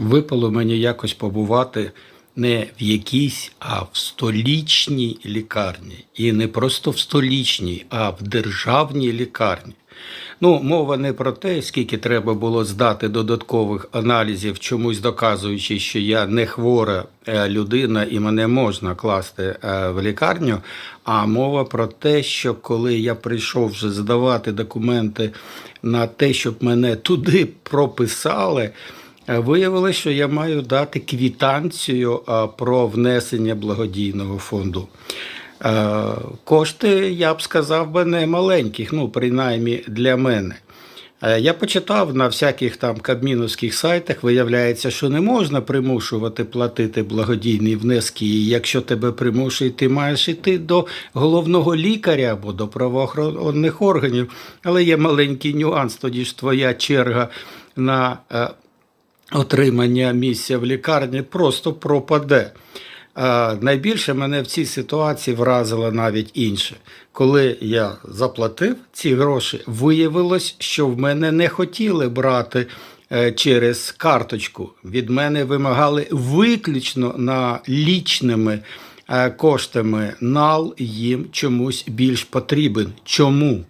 Випало мені якось побувати не в якійсь, а в столічній лікарні. І не просто в столічній, а в державній лікарні. Ну, мова не про те, скільки треба було здати додаткових аналізів, чомусь доказуючи, що я не хвора е, людина і мене можна класти е, в лікарню. А мова про те, що коли я прийшов вже здавати документи на те, щоб мене туди прописали. Е, Виявилося, що я маю дати квітанцію про внесення благодійного фонду. Е, Кошти, я б сказав би, не маленьких, ну, принаймні для мене. Е, Я почитав на всяких там кабміновських сайтах, виявляється, що не можна примушувати платити благодійні внески. І якщо тебе примушують, ти маєш йти до головного лікаря або до правоохоронних органів. Але є маленький нюанс, тоді ж твоя черга на е, отримання місця в лікарні просто пропаде. Найбільше мене в цій ситуації вразило навіть інше. Коли я заплатив ці гроші, виявилось, що в мене не хотіли брати е, через карточку. Від мене вимагали виключно налічними е, коштами. Нал їм чомусь більш потрібен. Чому?